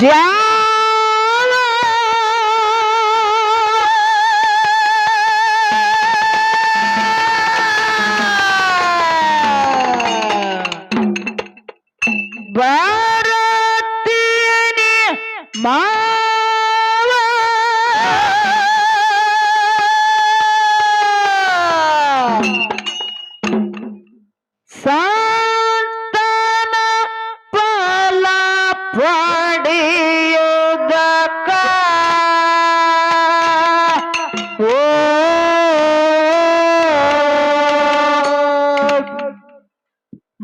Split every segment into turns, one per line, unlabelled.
Yeah.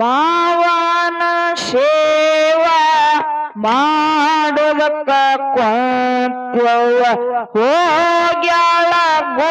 ಮಾವನ ಸೇವಾ ಮಾಡುವುದಕ್ಕ ಕೊಂತ್ಯವ ಹೋಗ್ಯಾಳ ಗೋ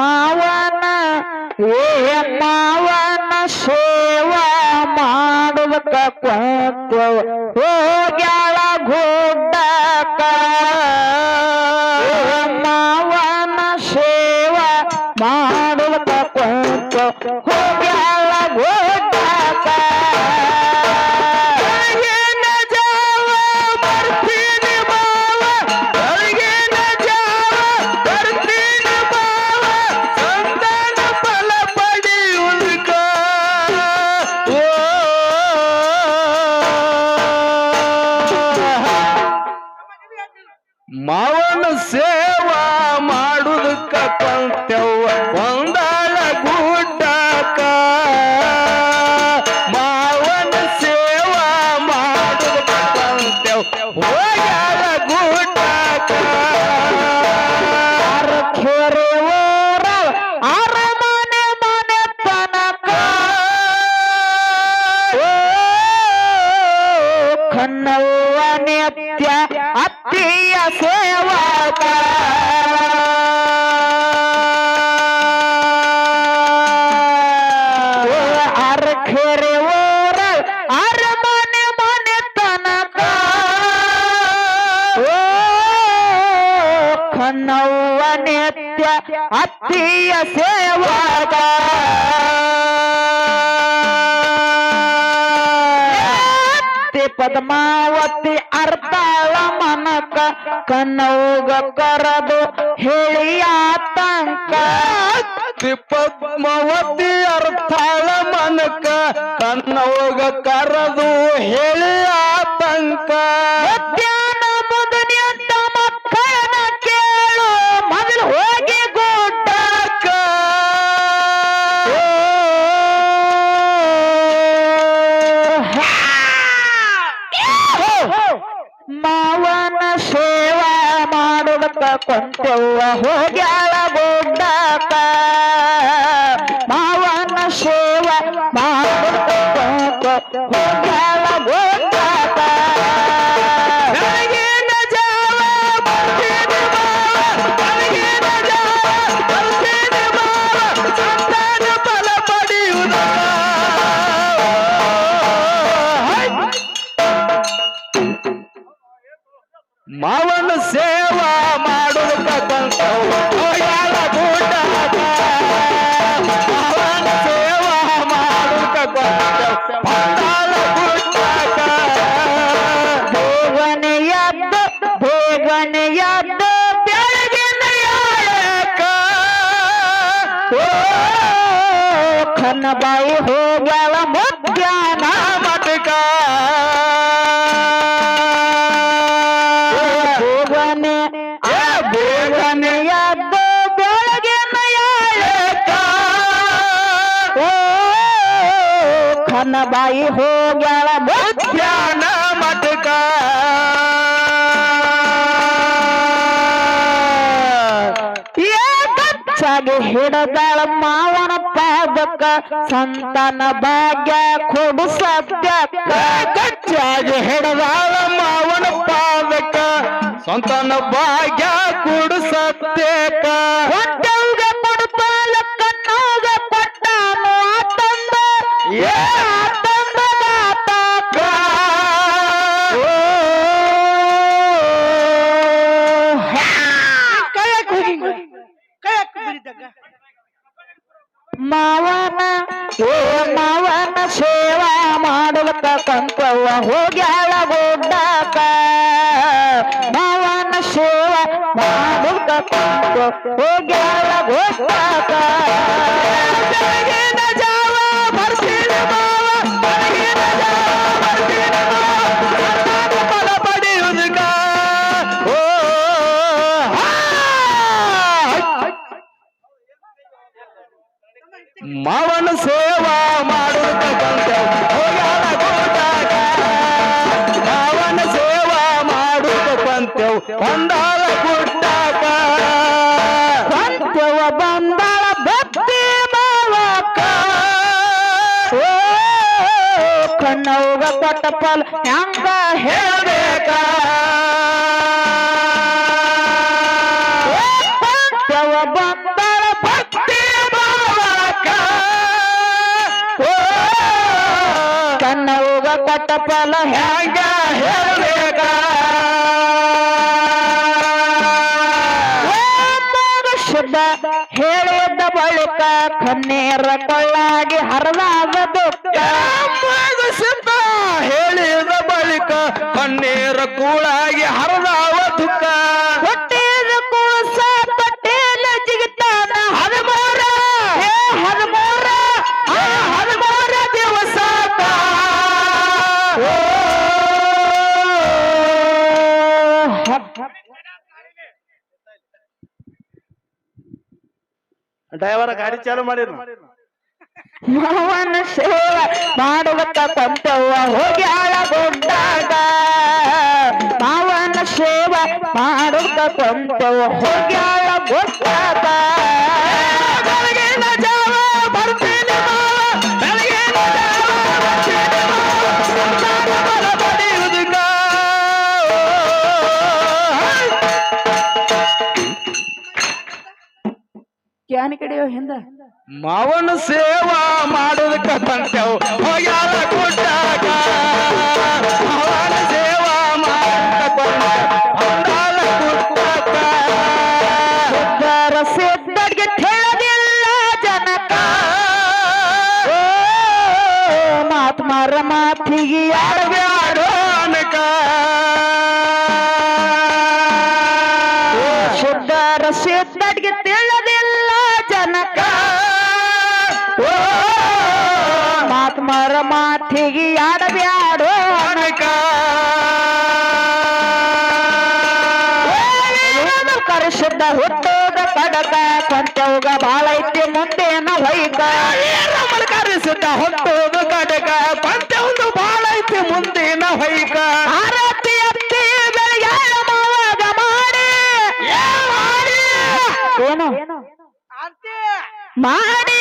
ಮಾವನ ಏ ಮಾವನ ಸೇವಾ ಮಾಡುವುದಕ್ಕ सेवा का पद्मावती अर्ताಳ ಮನಕ ಕನೌಗ ಕರದು ಹೇಳಿ
ಆತಂಕ ಪದ್ಮಾವತಿ ಅರ್ಥಾಳ ಮನಕ ಕನ್ನೌಗ ಕರದು ಹೇಳಿ ಆತಂಕ
ಸೇವಾ ಮಾಡುದಕ್ಕ ಕೊಂತೆವ್ವ ಹೋಗ್ಯಾಳ ಗುಡ್ಡಕ್ಕ ಕನ್ನಬಾಯಿ ಹೋಗ್ಯಾಳ ಮಧ್ಯಾಹ್ನ
ಧ್ಯಾನ ಮಟಕ
ಏಕಚ್ಚಾಗಿ ಹಿಡದಾಳ ಮಾವನ ಪಾದಕ್ಕ ಸಂತಾನ ಭಾಗ್ಯ ಕೊಡು ಸತ್ಯಕ್ಕ
ಗಚ್ಚಾಗಿ ಹಿಡದಾಳ ಮಾವನ ಪಾದಕ ಸಂತಾನ ಭಾಗ್ಯ ಕುಡು ಸತ್ಯಕ
ಮಾವನ ಓ ಮಾವನ ಸೇವಾ ಮಾಡುವತ್ತ ಕಂಕವ್ವ ಹೋಗ್ಯಾಳ ಗುಡ್ಡಾಕ ಮಾವನ ಸೇವಾ ಮಾಡುವತ್ತ ಕಂಕ ಹೋಗ್ಯಾಳ ಗುಡ್ಡಕ
ಮಾವನ ಸೇವಾ ಮಾಡುತ್ತ ಬಂದೆವು ಹೋಗ್ಯಾಳ ಗುಡ್ಡಾಗ. ಮಾವನ ಸೇವಾ ಮಾಡುತ್ತ ಬಂತೆವು ಒಂದಾಳ ಗುಡ್ಡಾಗ
ಕಂಕವ್ವ ಬಂದಾಳ ಭಕ್ತಿ ಮಾವಕ್ಕ ಓ ಕಣ್ಣವ್ಗ ಕೊಟ್ಟ ಫಲ ಹೆಂಗ
ಹೇಳಬೇಕ
ಫಲ ಹೆಂಗ
ಹೇಳಬೇಕ?
ಶುದ್ಧ ಹೇಳಿದ ಬಳಿಕ ಕಣ್ಣೀರ ಕೊಳ್ಳಾಗಿ ಹರಿದಾದ ದುಃಖ
ಸಿದ್ಧ ಹೇಳಿದ ಬಳಿಕ ಕಣ್ಣೀರ ಕೂಳಾಗಿ ಹರಿದಾವ ದುಃಖ ಡ್ರೈವರ್ ಗಾಡಿ ಚಾಲು ಮಾಡಿರು
ಮಾವನ ಸೇವೆ ಮಾಡುವತ್ತ ತಂತವ್ವ ಹೋಗಿ ಆಳಗೊಂಡಾಗ. ಮಾವನ ಸೇವೆ ಮಾಡುತ್ತ ತಂತವ್ವ ಹೋಗಿ ಆಳಗೊಂಡಾಗ. ಕ್ಯಾನ್ ಕಡೆಯೋ ಹಿಂದ?
ಮಾವನ ಸೇವಾ ಮಾಡೋದಕ್ಕ
ಮಾತಿಗೆ
ಆಡಬ್ಯಾಡೋ ಅನಕ.
ಹುಟ್ಟೋಗ ಕಡಕ ಕೊಂತವ್ಗ ಬಾಳ ಐತಿ ಮುಂದೇನ ಹೊಯ್ಕ.
ಕರೆಸಿದ್ದ ಹುಟ್ಟೋಗ ಕಡಕ ಪಂಚ ಬಾಳ ಐತಿ ಮುಂದೇನ ಹೊಯ್ಕ.
ಆರತಿ ಅತ್ತಿ ಮಾವಾಗ ಮಾಡಿ. ಏನು? ಮಾಡಿ.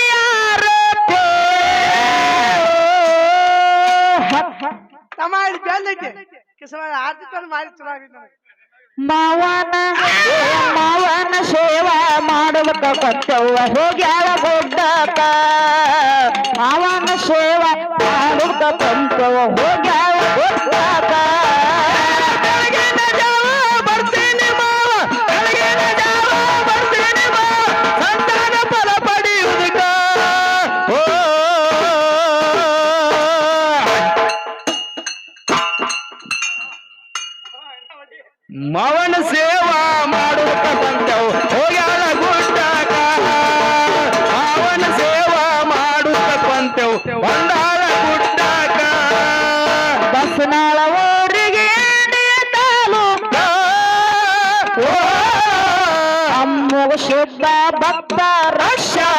ಮಾವನ ಮಾವನ ಸೇವಾ ಮಾಡುವುದ ಕೊಟ್ಟವ್ವ ಹೋಗ್ಯಾಳ ಗುಡ್ಡಕ ಮಾವನ ಸೇವಾ ಮಾಡುವುದ ಕೊಂತವ್ವ ಹೋಗ್ಯಾಳ ಗುಡ್ಡಕ
ಮವನ ಸೇವಾ ಮಾಡುತ್ತ ಬಂದವು ಹೋಗ್ಯಾಳ ಗುಡ್ಡಾಕ ಮಾವನ ಸೇವಾ ಮಾಡುತ್ತ ಬಂದೆವು ಬಂದಾಳ ಗುಡ್ಡಾಕ
ಬಸನಾಳ ಊರಿಗೆ ತಾಲೂಕ ಅಮ್ಮಗ ಶುದ್ಧ ಭಕ್ತ ರಕ್ಷಕ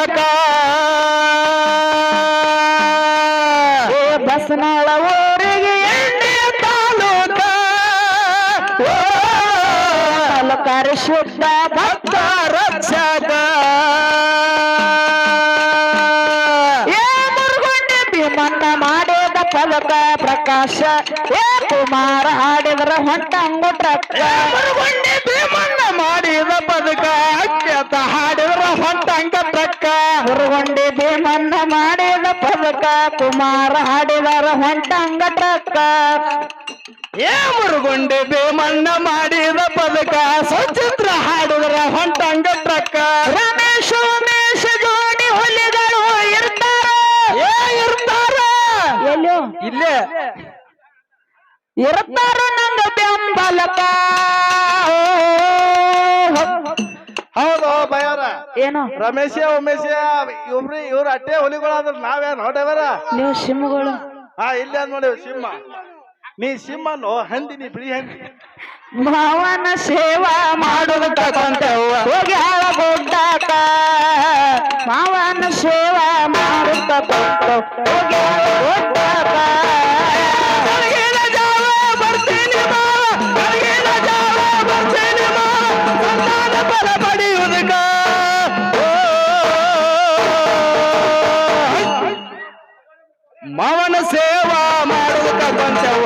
ಪ್ರಕಾಶ ಏ ಕುಮಾರ ಹಾಡಿದ್ರ ಹೊಂಟಂಗುಟ್ರಕ್ಕ
ಮರುಗೊಂಡಿ ಭೀಮಣ್ಣ ಮಾಡಿದ ಬದುಕ ಅತ್ಯತ ಹಾಡಿದ್ರ ಹೊಂಟ ತಕ್ಕ
ಹುರುಗೊಂಡಿ ಭೀಮಣ್ಣ ಮಾಡಿದ ಪದಕ. ಕುಮಾರ ಹಾಡಿದಾರ ಹೊಂಟ ಟ್ರಕ್ಕ
ಏ ಮುರುಗೊಂಡಿ ಭೀಮಣ್ಣ ಮಾಡಿದ ಪದಕ. ಸಚಿತ್ರ ಹಾಡಿದ್ರ ಹೊಂಟ ಟ್ರಕ್ಕ
ರಮೇಶ ಉಮೇಶ ಎಲ್ಲೋ
ಇಲ್ಲೇ.
ಇರ್ತಾರ ನಂಗ ಬೆಂಬಲಕ.
ಹೌದು ಬಯ್ಯವ್ರ
ಏನು?
ರಮೇಶ ಉಮೇಶ ಇವ್ರಿ ಇವ್ರ ಅಟ್ಟೆ ಹುಲಿಗಳಾದ್ರ ನಾವೇನ್ ನೋಡೇವರ
ನೀವು ಸಿಂಹಗಳು.
ಹಾ ಇಲ್ಲಿ ನೋಡಿ ಸಿಂಹ. ನೀ ಸಿಂಹನು ಹಂದಿ ನೀ ಬಿಳಿ ಹಂದಿ.
ಮಾವನ ಸೇವಾ ಮಾಡುವುದ ಹೋಗಿ ಹೋಗ್ಯಾಳ ಗುಡ್ಡಾಕ ಮಾವನ ಸೇವಾ ಮಾಡುತ್ತ ಹೋಗಿ ಹೋಗ್ಯಾಳ ಗುಡ್ಡಾಕ.
ಮಾವನ ಸೇವಾ ಮಾಡುವುದಕ್ಕ ಬಂದೆವು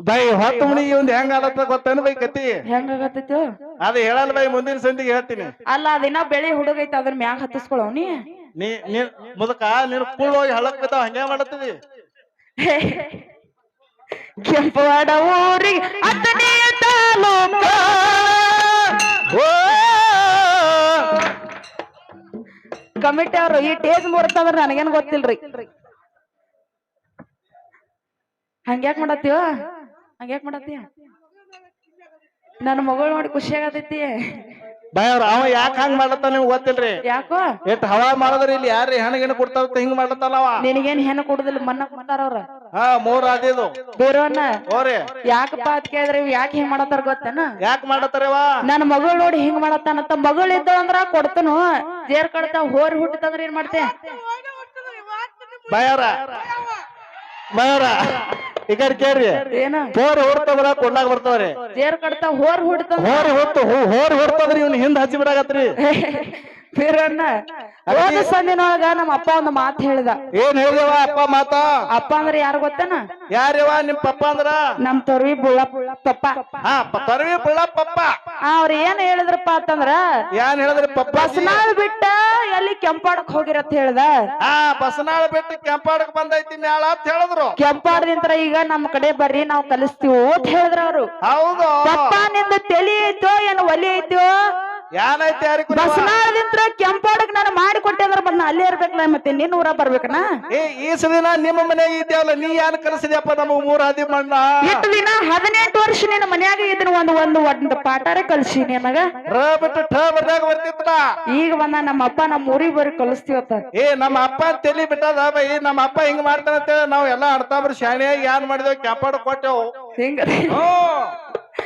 ಬೈ ಹೊತ್ತು ಮುಣಿ ಒಂದ್ ಹೆಂಗ ಆಗತ್ತ ಗೊತ್ತೇನು ಬೈ ಕತಿ
ಹೆಂಗಾಗತ್ತೈತೋ
ಅದ ಹೇಳಲ್ಲ ಬೈ ಮುಂದಿನ ಸಂದಿಗೆ ಹೇಳ್ತೀನಿ.
ಅಲ್ಲ ಅದಿನ್ನ ಬೆಳೆ ಹುಡುಗೈತ ಅದ್ರ ಮ್ಯಾಗ ಹತ್ತಿಸ್ಕೊಳವ್ ನೀ?
ನೀ ಮುದಕ ನೀನು ಕೂಳ ಹೋಗಿ ಹಳಕ್ ಬಿದ್ದಾವ ಹಂಗೆ ಮಾಡತ್ತೀವಿ
ಕೆಂಪವಾಡ ಊರಿಗೆ ಹತ್ತನೆಯ ತಾಲೂಕ. ಕಮಿಟಿ ಅವ್ರು ಈ ಟೇಜ್ ಮುರ್ತಂದ್ರ ನನಗೇನ್ ಗೊತ್ತಿಲ್ರಿ. ಹಂಗ್ಯಾಕ್ ಮಾಡತ್ತೀವ ಹಂಗ್ಯಾಕ್ ಮಾಡತ್ತೀಯ ನನ್ನ ಮಗಳು ನೋಡಿ ಖುಷಿ ಆಗತೈತಿ.
ಬಾಯವ್ರ ಅವ ಯಾಕ ಹಂಗ ಮಾಡತ್ತ ನಿಮ್ಗೆ ಗೊತ್ತಿಲ್ರಿ?
ಯಾಕೋ?
ಎಷ್ಟ್ ಹವಾ ಮಾಡಿದ್ರ ಇಲ್ಲಿ? ಯಾರು ಹೆಣ್ಗಿನ ಕೊಡ್ತಾರ ಹಿಂಗ್ ಮಾಡತ್ತಲ್ಲ ಅವ?
ನಿನಗೇನ್ ಹೆಣ್ಣು ಕೊಡುದಿಲ್ಲ ಮನ್ನ ಕೊಡ್ತಾರ ಅವ್ರ?
ಹಾ ಮೂರ್ ಆದಿದು.
ಬೇರೋನ್ನ
ಓರಿ
ಯಾಕಪ್ಪ ಅದ್ ಕೇಳಿದ್ರೆ ಇವ್ ಯಾಕೆ ಹಿಂಗ್ ಮಾಡತ್ತಾರ ಗೊತ್ತೇನ?
ಯಾಕ ಮಾಡತ್ತಾರವ
ನನ್ನ ಮಗಳು ನೋಡಿ ಹಿಂಗ್ ಮಾಡತ್ತಾನಂತ ಮಗಳು ಇದ್ದ ಅಂದ್ರ ಕೊಡ್ತನು. ಜೇರ್ ಕಡ್ತ ಹೋರಿ ಹುಟ್ಟಿತಂದ್ರ ಏನ್ ಮಾಡ್ತೆ?
ಬಯ್ಯವ್ರ ಬಯ್ಯವ್ರ ಈ ಕಡೆ ಕೇಳ್ರಿ.
ಏನ?
ಹೋರಿ ಹೊಡ್ತದ್ರ ಕೊಡ್ಲಾಕ ಬರ್ತಾವ್ರಿ.
ಜೇರ್ ಕಡ್ತ ಹೋರ್ ಹೊಡ್ತಾವ್ರಿ
ಹೋರಿ ಹೊತ್ತು ಹೋರಿ ಹೊಡ್ತದ್ರಿ ಇವ್ನ ಹಿಂದ್ ಹಚ್ಚಿ ಬಿಡಾಕತ್ರಿ.
ಹೋದ ಸಂದಿನೊಳಗ ನಮ್ಮ ಅಪ್ಪ ಒಂದು ಮಾತು ಹೇಳಿದ.
ಏನ್ ಹೇಳಿದವ ಅಪ್ಪ ಮಾತ?
ಅಪ್ಪ ಅಂದ್ರ ಯಾರು ಗೊತ್ತೇನ?
ಯಾರಿವ ನಿಮ್ ಪಪ್ಪ ಅಂದ್ರ?
ನಮ್ ತರ್ವಿ ಬುಳ್ಳಪ್ಪ.
ಹಾ ಪ- ಬುಳ್ಳ ಪಪ್ಪ.
ಅವ್ರ ಏನ್ ಹೇಳಿದ್ರಪ್ಪ ಅಂತಂದ್ರ
ಏನ್ ಹೇಳಿದ್ರಿ ಪಪ್ಪ
ಬಸ್ನಾಳ್ ಬಿಟ್ಟ ಎಲ್ಲಿ ಕೆಂಪಾಡಕ್ ಹೋಗಿರತ್ ಹೇಳ್ದ.
ಹಾ ಬಸನಾಳ ಬಿಟ್ಟು ಕೆಂಪಾಡಕ್ ಬಂದೈತಿ ಮ್ಯಾಳ ಅಂತ ಹೇಳಿದ್ರು.
ಕೆಂಪಾಡದಿಂತ್ರ ಈಗ ನಮ್ ಕಡೆ ಬರ್ರಿ ನಾವ್ ಕಲಿಸ್ತೀವಿ ಅಂತ ಹೇಳಿದ್ರ ಅವ್ರು.
ಹೌದು.
ಪಪ್ಪ ನಿಂದ ತಲಿ ಐತೋ ಏನ್ ಒಲಿ ಐತೋ
ಯಾರಿಗೂ
ಬಸ್ನಾಳದಿಂತ್ರ ಕೆಂಪಾಡಕ್ ನಾನು ಮಾಡಿ ಅಂದ್ರೆ ಬಂದ ಅಲ್ಲೇ ಇರ್ಬೇಕಲ್ಲ ಮತ್ತೆ ನಿನ್ನ ಊರ ಬರ್ಬೇಕನ?
ಏ ಈ ದಿನ ನಿಮ್ಮ ಮನೆ ಇದ್ದೇವಲ್ಲ ನೀ ಯಾರು ಕಲಿಸಿದ್ಯಪ್ಪ ನಮಗ್ ಮೂರ್ ಹದಿ ಮಣ್ಣ
ಇಟ್ಟು ದಿನ ಹದಿನೆಂಟು ವರ್ಷ ನಿನ್ನ ಮನ್ಯಾಗ ಇದನ್ನ ಒಂದು ಒಂದು ಒಂದು ಪಾಠಾರೆ ಕಲ್ಸಿ ನಿನಗ.
ರ ಬಿಟ್ಟು ಠ ಬರ್ದಾಗ ಬರ್ತಿತ್ತ
ಈಗ ಬಂದ ನಮ್ಮ ಅಪ್ಪ ನಮ್ಮ ಊರಿಗೆ ಬರೀ ಕಲಿಸ್ತೀವತ್ತ
ಏ ನಮ್ಮ ಅಪ್ಪ ತಲಿ ಬಿಟ್ಟದ ಬೈ ನಮ್ಮ ಅಪ್ಪ ಹಿಂಗ್ ಮಾಡ್ತಾನಂತೇಳಿ ನಾವ್ ಎಲ್ಲಾ ಬರ್ ಶಾಣೆಯಾಗಿ ಏನ್ ಮಾಡಿದ್ವಿ ಕೆಂಪಾಡ ಕೊಟ್ಟೆವು.
ಹಿಂಗ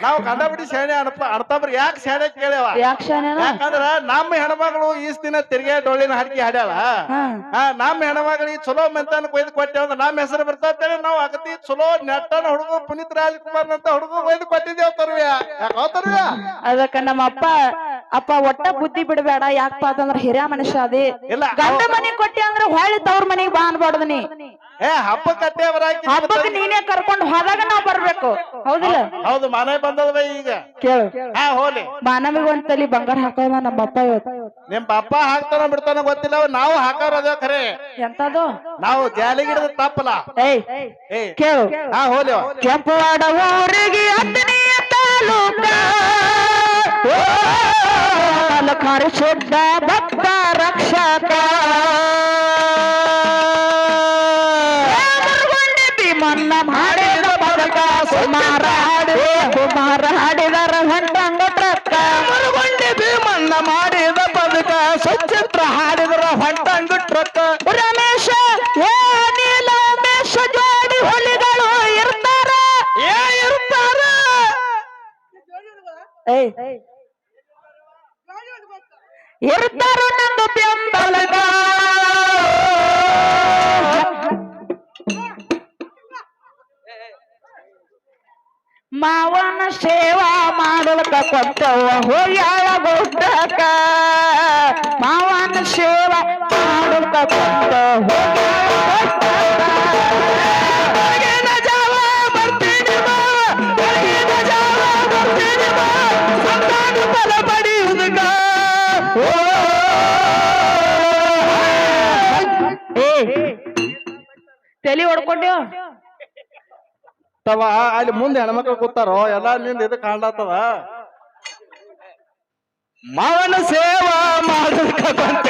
ನಾವು ಕಂಡಬಿಡಿ ಶಾಣೆ ಅಣ್ಪ ಅಣ್ತಾಬ್ರು ಯಾಕೆ ಶಾಣೆ ಕೇಳ್ಯಾವ? ಯಾಕಂದ್ರ ನಮ್ಮ ಹೆಣ್ಮಗಳು ಈಸ್ ದಿನ ತಿರ್ಗೆ ಡೊಳ್ಳಿನ ಹಾಕಿ ಹಾಡ್ಯಾಳ
ಹಾ.
ನಮ್ಮ ಹೆಣ್ಮಗಳಿಗೆ ಚಲೋ ಮೆಂತನ ಕೊಯ್ದು ಕೊಟ್ಟೆ ಅಂದ್ರೆ ನಮ್ಮ ಹೆಸರು ಬರ್ತೇಳಿ ನಾವು ಅಗತಿ ಚಲೋ ನೆಟ್ಟನ ಹುಡುಗ ಪುನೀತ್ ರಾಜ್ಕುಮಾರ್ ಅಂತ ಹುಡುಗ ಕೊಯ್ದು ಕೊಟ್ಟಿದ್ದೇವ ತರುವ್ಯ ಯಾಕೋ ತರುವ್ಯ
ಅದಕ್ಕ ನಮ್ಮ ಅಪ್ಪ ಅಪ್ಪ ಒಟ್ಟ ಬುದ್ಧಿ ಬಿಡಬೇಡ. ಯಾಕಪ್ಪ ಅಂತಂದ್ರ ಹಿರಿಯ ಮನುಷ್ಯ ಅದೇ. ಗಂಡ ಮನೆ ಕೊಟ್ಟಿ ಅಂದ್ರ ಹೊಳ್ಳಿ ತವ್ರ ಮನೆಗೆ ಬಾ ಅನ್ಬಾರ್ದು ನೀ.
ಏ ಬರಾಕಿ
ಹಬ್ಬಕ್ಕೆ ನೀನೇ ಕರ್ಕೊಂಡು ಹೋದಾಗ ನಾವ್ ಬರ್ಬೇಕು. ಹೌದಿಲ್ಲ?
ಹೌದು ಮನೆ ಬಂದದ ಬೈ ಈಗ.
ಕೇಳು.
ಹಾ ಹೋಲಿ.
ಮಾನವಿಗೆ ಒಂದ್ ತಲಿ ಬಂಗಾರ ಹಾಕೋದ ನಮ್ಮ ಅಪ್ಪ ಇವತ್ತು.
ನಿಮ್ ಅಪ್ಪ ಹಾಕ್ತಾನ ಬಿಡ್ತಾನ ಗೊತ್ತಿಲ್ಲ ನಾವು ಹಾಕೋರ್ ಅದೇ ಖರೆ.
ಎಂತದು?
ನಾವು ಜಾಲಿಗಿಡದ ತಪ್ಪಲ
ಏಯ್ ಕೇಳು.
ಹಾ ಹೋಲಿ
ಕೆಂಪು ಊರಿಗೆ ಹತ್ತನೆಯ ತಾಲೂಕ. ಶುದ್ಧ ಭಕ್ತ ರಕ್ಷಕ. ಭೀಮನ್ನ ಮಾಡಿದ ಬದಕ ಸುಮಾರ ಹಾಡಿದ ಕುಮಾರ ಹಾಡಿದರ ಹೊಂಟಂಗ ಟ್ರಕ್ಕ
ಮರುಗೊಂಡಿ ಭೀಮಣ್ಣ ಮಾಡಿದ ಬದುಕ ಸುಚಿತ್ರ ಹಾಡಿದರ
ರಮೇಶ ಏ ನೀಲ ಜೋಡಿ ಹುಲಿಗಳು ಇರ್ತಾರ.
ಏ ಇರ್ತಾರ?
ನಂದು ಬೆಂಬಲಗ ಮಾವನ ಸೇವಾ ಮಾಡಲಕ ಕೊಟ್ಟವ ಹೋಗ್ಯಾಳ ಗುಡ್ಡಕ ಮಾವನ ಸೇವಾ ಮಾಡಲಕ ಕೊಂತ ಹೋಗ್ಯಾಳ
ಬೆಳಗಿನ
ತವ ಅಲ್ಲಿ ಮುಂದೆ ಹೆಣ್ಮಕ್ಳು ಕೂತಾರೋ ಎಲ್ಲಾ ನಿಂದ ಇದು ಕಾಣ್ಲತ್ತದ?
ಮಾವನ ಸೇವಾ ಮಾಡುತ್ತ